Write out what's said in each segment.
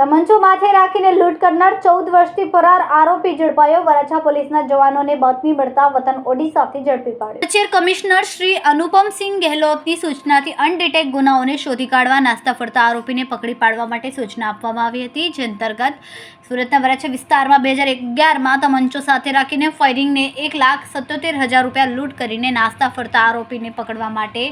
તમંચો માથે રાખીને લૂંટ કરનાર ચૌદ વર્ષથી ફરાર આરોપી ઝડપાયો. વરાછા પોલીસના જવાનોને બાતમી મળતા વતન ઓડિશાથી ઝડપી પાડ્યો. કચેર કમિશનર શ્રી અનુપમસિંહ ગેહલોતની સૂચનાથી અનડિટેક ગુનાઓને શોધી કાઢવા નાસ્તા ફરતા આરોપીને પકડી પાડવા માટે સૂચના આપવામાં આવી હતી. જે અંતર્ગત સુરતના વરાછા વિસ્તારમાં બે હજાર અગિયારમાં તમંચો સાથે રાખીને ફાયરિંગને એક લાખ સત્યોતેર હજાર રૂપિયા લૂંટ કરીને નાસ્તા ફરતા આરોપીને પકડવા માટે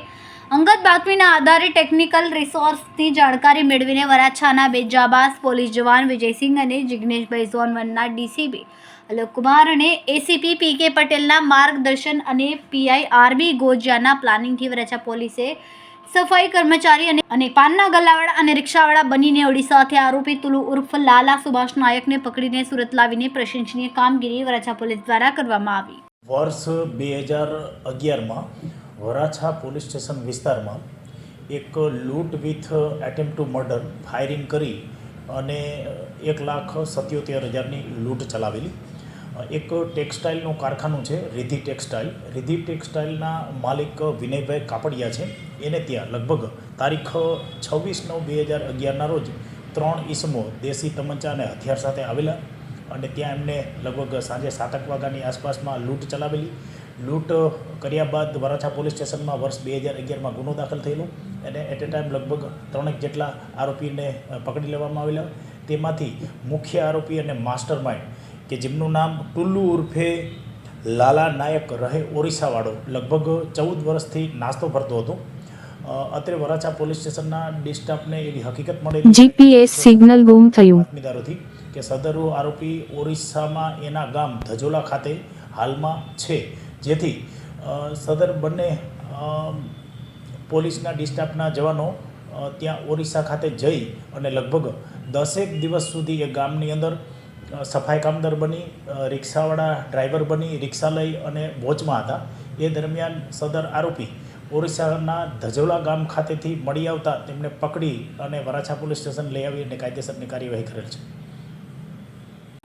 અંગત બાતમીના આધારે ટેકનિકલ રિસોર્સની જાણકારી મેળવીને વરાછાના બે જાબાઝ પોલીસ જવાન વિજયસિંહ અને જિગ્નેશભાઈ ઝોન વનના ડીસીબી અલોકકુમાર અને એસીપી પી કે પટેલના માર્ગદર્શન અને પીઆઈ આરબી ગોજિયાના પ્લાનિંગથી વરાછા પોલીસે સફાઈ કર્મચારી અને અને પાનના ગલ્લાવાળા અને રિક્ષાવાળા બનીને ઓડિશાથી આરોપી તુલુ ઉર્ફ લાલા સુભાષ નાયકને પકડીને સુરત લાવીને પ્રશંસનીય કામગીરી વરાછા પોલીસ દ્વારા કરવામાં આવી. વર્ષ બે હજાર અગિયારમાં વરાછા પોલીસ સ્ટેશન વિસ્તારમાં એક લૂંટ with attempt to murder firing કરી અને એક લાખ સત્યોતેર હજારની લૂંટ ચલાવેલી. એક ટેક્સટાઇલનું કારખાનું છે રિધિ ટેક્સટાઇલ. રિધિ ટેક્સટાઇલના માલિક વિનયભાઈ કાપડિયા છે. એને ત્યાં લગભગ તારીખ છવ્વીસ નવ બે હજાર અગિયારના રોજ ત્રણ ઈસમો દેશી તમંચા અને હથિયાર સાથે આવેલા અને ત્યાં એમને લગભગ સાંજે સાતક વાગ્યાની આસપાસમાં લૂંટ ચલાવેલી. લૂંટ કર્યા બાદ વરાછા પોલીસ સ્ટેશનમાં વર્ષ બે હજાર અગિયારમાં ગુનો દાખલ થયેલો અને એટ એ ટાઈમ લગભગ ત્રણેક જેટલા આરોપીને પકડી લેવામાં આવેલા. તેમાંથી મુખ્ય આરોપી અને માસ્ટર માઇન્ડ કે જેમનું નામ ટુલ્લુ ઉર્ફે લાલા નાયક રહે ઓરિસ્સાવાળો લગભગ ચૌદ વર્ષથી નાસ્તો ભરતો હતો. અત્યારે અત્રે વરાછા પોલીસ સ્ટેશનના ડિસ્ટાફને એવી હકીકત મળેલી જીપીએસ સિગ્નલ ગુમ થયું. બાતમીદારોથી. કે સદરુ આરોપી ઓરિસ્સામાં એના ગામ ધજોલા ખાતે હાલમાં છે. જેથી સદર બંને પોલીસના ડિસ્ટાફના જવાનો ત્યાં ઓરિસ્સા ખાતે જઈ અને લગભગ દસેક દિવસ સુધી એ ગામની અંદર સફાઈ કામદાર બની રિક્ષાવાળા ડ્રાઈવર બની, રિક્ષા લઈ અને વોચમાં હતા. એ દરમિયાન સદર આરોપી ઓરિસ્સાના ધજોલા ગામ ખાતેથી મળી આવતા તેમને પકડી અને વરાછા પોલીસ સ્ટેશન લઈ આવી અને કાયદેસરની કાર્યવાહી કરેલ છે.